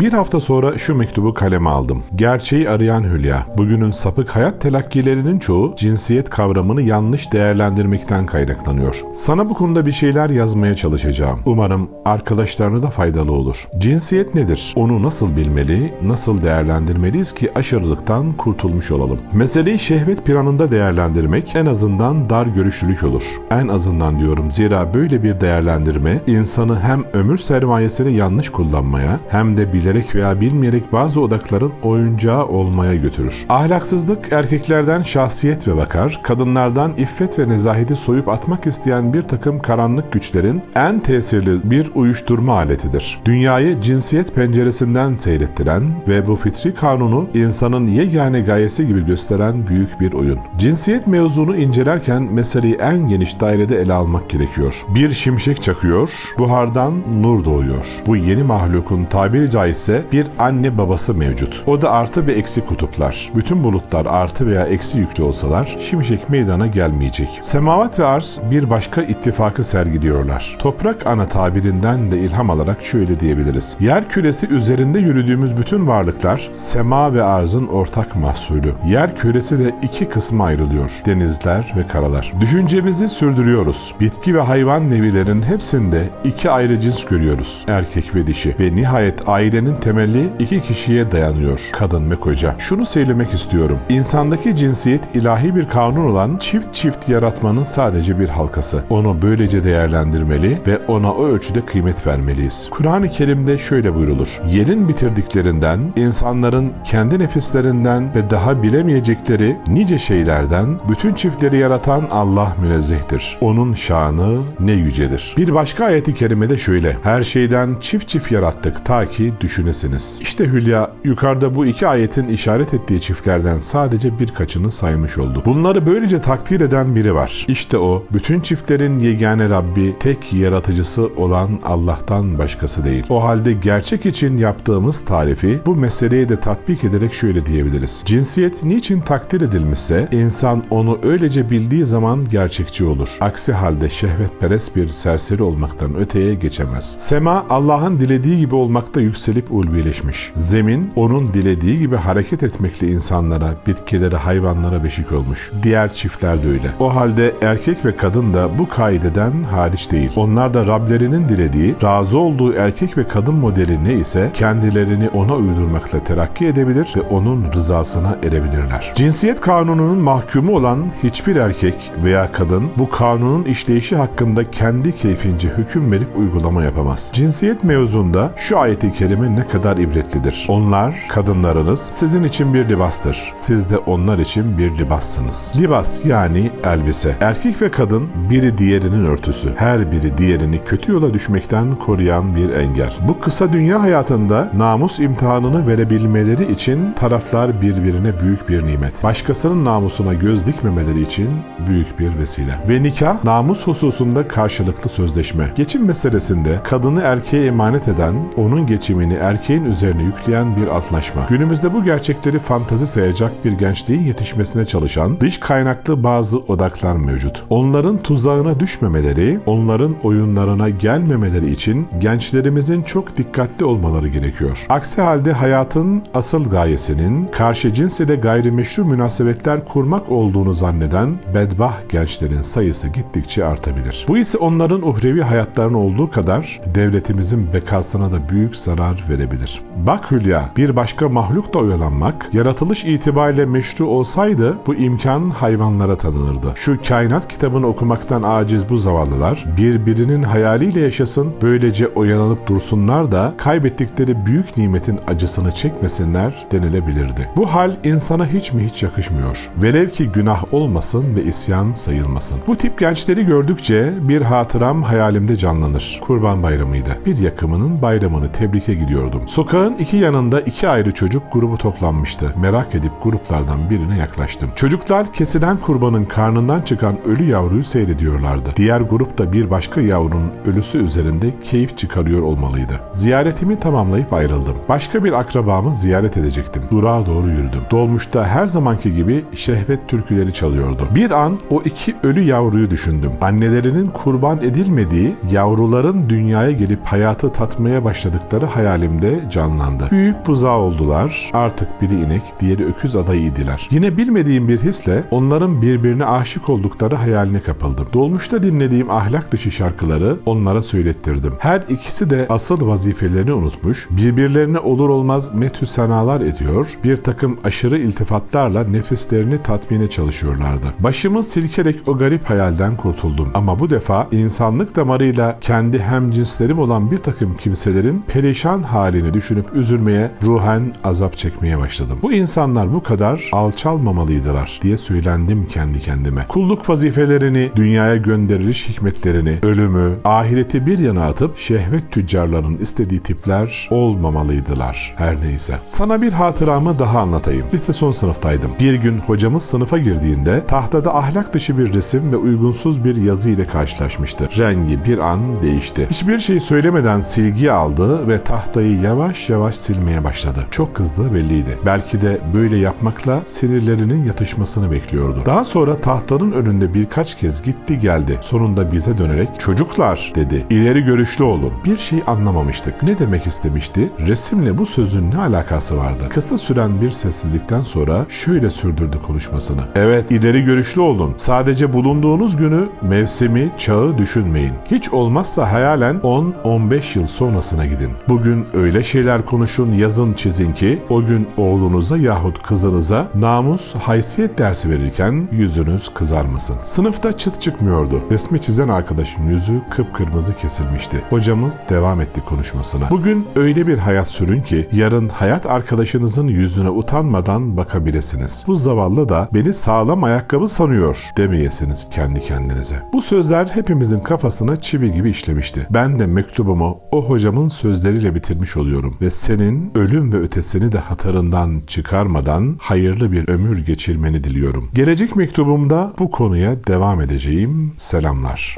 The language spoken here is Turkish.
Bir hafta sonra şu mektubu kaleme aldım. Gerçeği arayan Hülya. Bugünün sapık hayat telakkilerinin çoğu cinsiyet kavramını yanlış değerlendirmekten kaynaklanıyor. Sana bu konuda bir şeyler yazmaya çalışacağım. Umarım arkadaşlarına da faydalı olur. Cinsiyet nedir? Onu nasıl bilmeli, nasıl değerlendirmeliyiz ki aşırılıktan kurtulmuş olalım? Meseleyi şehvet planında değerlendirmek en azından dar görüşlülük olur. En azından diyorum zira böyle bir değerlendirme insanı hem ömür sermayesini yanlış kullanmaya hem de bilerek veya bilmeyerek bazı odakların oyuncağı olmaya götürür. Ahlaksızlık erkeklerden şahsiyet ve vakar, kadınlardan iffet ve nezaheti soyup atmak isteyen bir takım karanlık güçlerin en tesirli bir uyuşturma aletidir. Dünyayı cinsiyet penceresinden seyrettiren ve bu fitri kanunu insanın yegane gayesi gibi gösteren büyük bir oyun. Cinsiyet mevzunu incelerken meseleyi en geniş dairede ele almak gerekiyor. Bir şimşek çakıyor, buhardan nur doğuyor. Bu yeni mahlukun tabiri caizse bir anne babası mevcut. O da artı ve eksi kutuplar. Bütün bulutlar artı veya eksi yüklü olsalar şimşek meydana gelmeyecek. Semavat ve arz bir başka ittifakı sergiliyorlar. Toprak ana tabirinden de ilham alarak şöyle diyebiliriz. Yer küresi üzerinde yürüdüğümüz bütün varlıklar sema ve arzın ortak mahsulü. Yer küresi de iki kısma ayrılıyor. Denizler ve karalar. Düşüncemizi sürdürüyoruz. Bitki ve hayvan nevilerin hepsinde iki ayrı cins görüyoruz. Erkek ve dişi. Ve nihayet ailenin temeli iki kişiye dayanıyor. Kadın ve koca. Şunu söylemek istiyorum. İnsandaki cinsiyet ilahi bir kanun olan çift çift yaratmanın sadece bir halkası. Onu böylece değerlendirmeli ve ona o ölçüde kıymet vermeliyiz. Kur'an-ı Kerim'de şöyle buyrulur. Yerin bitirdiklerinden, insanların kendi nefislerinden ve daha bilemeyecekleri nice şeylerden bütün çiftleri yaratan Allah münezzehtir. Onun şanı ne yücedir. Bir başka ayeti kerimede şöyle. Her şeyden çift çift yarattık ta ki düşünesiniz. İşte Hülya yukarıda bu iki ayetin işaret ettiği çiftlerden sadece birkaçını saymış oldu. Bunları böylece takdir eden biri var. İşte o bütün çiftlerin yegane Rabbi, tek yaratıcısı olan Allah'tan başkası değil. O halde gerçek için yaptığımız tarifi bu meseleye de tatbik ederek şöyle diyebiliriz. Cinsiyet niçin takdir edilmişse insan onu öylece bildiği zaman gerçekçi olur. Aksi halde şehvetperest bir serseri olmaktan öteye geçemez. Sema Allah'ın dilediği gibi olmakta yükselip ulvileşmiş. Zemin onun dilediği gibi hareket etmekle insanlara, bitkilere, hayvanlara beşik olmuş. Diğer çiftler de öyle. O halde erkek ve kadın da bu kaideden hariç değil. Onlar da Rablerinin dilediği, razı olduğu erkek ve kadın modeli ne ise kendilerini ona uydurmakla terakki edebilir ve onun rızasına erebilirler. Cinsiyet kanununun mahkumu olan hiçbir erkek veya kadın bu kanunun işleyişi hakkında kendi keyfince hüküm verip uygulama yapamaz. Cinsiyet mevzunda şu ayeti kerime ne kadar ibretlidir. Onlar, kadınlarınız sizin için bir libastır. Siz de onlar için bir libassınız. Libas yani elbise. Erkek ve kadın biri diğerinin örtüsü. Her biri diğerini kötü yola düşmekten koruyan bir engel. Bu kısa dünya hayatında namus imtihanını verebilmeleri için taraflar birbirine büyük bir nimet. Başkasının namusuna göz dikmemeleri için büyük bir vesile. Ve nikah namus hususunda karşılıklı sözleşme. Geçim meselesinde kadını erkeğe emanet eden, onun geçimini erkeğin üzerine yükleyen bir antlaşma. Günümüzde bu gerçekleri fantazi sayacak bir gençliğin yetişmesine çalışan dış kaynaklı bazı odaklar mevcut. Onların tuzağına düşmemeleri, onların oyunlarına gelmemeleri için gençlerimizin çok dikkatli olmaları gerekiyor. Aksi halde hayatın asıl gayesinin karşı cins ile gayrimeşru münasebetler kurmak olduğunu zanneden bedbah gençlerin sayısı gittikçe artabilir. Bu ise onların uhrevi hayatlarının olduğu kadar devletimizin bekasına da büyük zarar verebilir. Bak Hülya, bir başka mahlukla oyalanmak, yaratılış itibariyle meşru olsaydı bu imkan hayvanlara tanınırdı. Şu kainat kitabını okumaktan aciz bu zavallılar, birbirinin hayaliyle yaşasın, böylece oyalanıp dursunlar da kaybettikleri büyük nimetin acısını çekmesinler denilebilirdi. Bu hal insana hiç mi hiç yakışmıyor. Velev ki günah olmasın ve isyan sayılmasın. Bu tip gençleri gördükçe bir hatıram hayalimde canlanır. Kurban bayramıydı. Bir yakımının bayramını tebrike gidiyordum. Sokağın iki yanında iki ayrı çocuk grubu toplanmıştı. Merak edip gruplardan birine yaklaştım. Çocuklar kesilen kurbanın karnından çıkan ölü yavruyu seyrediyorlardı. Diğer grup da bir başka yavrunun ölüsü üzerinde keyif çıkarıyor olmalıydı. Ziyaretimi tamamlayıp ayrıldım. Başka bir akrabamı ziyaret edecektim. Durağa doğru yürüdüm. Dolmuşta her zamanki gibi şehvet türküleri çalıyordu. Bir an o iki ölü yavruyu düşündüm. Annelerinin kurban edilmediği, yavruların dünyaya gelip hayatı tatmaya başladıkları hayalimde hayalimde canlandı. Büyük buzağı oldular. Artık biri inek, diğeri öküz adayıydılar. Yine bilmediğim bir hisle onların birbirine aşık oldukları hayaline kapıldım. Dolmuşta dinlediğim ahlak dışı şarkıları onlara söylettirdim. Her ikisi de asıl vazifelerini unutmuş, birbirlerine olur olmaz metü senalar ediyor, bir takım aşırı iltifatlarla nefislerini tatmine çalışıyorlardı. Başımı silkerek o garip hayalden kurtuldum. Ama bu defa insanlık damarıyla kendi hemcinslerim olan bir takım kimselerin perişan halini düşünüp üzülmeye, ruhen azap çekmeye başladım. Bu insanlar bu kadar alçalmamalıydılar diye söylendim kendi kendime. Kulluk vazifelerini, dünyaya gönderiliş hikmetlerini, ölümü, ahireti bir yana atıp şehvet tüccarlarının istediği tipler olmamalıydılar. Her neyse. Sana bir hatıramı daha anlatayım. Lise son sınıftaydım. Bir gün hocamız sınıfa girdiğinde tahtada ahlak dışı bir resim ve uygunsuz bir yazı ile karşılaşmıştı. Rengi bir an değişti. Hiçbir şey söylemeden silgi aldı ve tahtayı yavaş yavaş silmeye başladı. Çok kızdığı belliydi. Belki de böyle yapmakla sinirlerinin yatışmasını bekliyordu. Daha sonra tahtanın önünde birkaç kez gitti geldi. Sonunda bize dönerek çocuklar dedi. İleri görüşlü olun. Bir şey anlamamıştık. Ne demek istemişti? Resimle bu sözün ne alakası vardı? Kısa süren bir sessizlikten sonra şöyle sürdürdü konuşmasını. Evet ileri görüşlü olun. Sadece bulunduğunuz günü, mevsimi, çağı düşünmeyin. Hiç olmazsa hayalen 10-15 yıl sonrasına gidin. Bugün öyle şeyler konuşun, yazın, çizin ki o gün oğlunuza yahut kızınıza namus, haysiyet dersi verirken yüzünüz kızarmasın. Sınıfta çıt çıkmıyordu. Resmi çizen arkadaşın yüzü kıpkırmızı kesilmişti. Hocamız devam etti konuşmasına. Bugün öyle bir hayat sürün ki yarın hayat arkadaşınızın yüzüne utanmadan bakabilirsiniz. Bu zavallı da beni sağlam ayakkabı sanıyor demeyesiniz kendi kendinize. Bu sözler hepimizin kafasına çivi gibi işlemişti. Ben de mektubumu o hocamın sözleriyle bitirmiş oluyorum ve senin ölüm ve ötesini de hatırından çıkarmadan hayırlı bir ömür geçirmeni diliyorum. Gelecek mektubumda bu konuya devam edeceğim. Selamlar.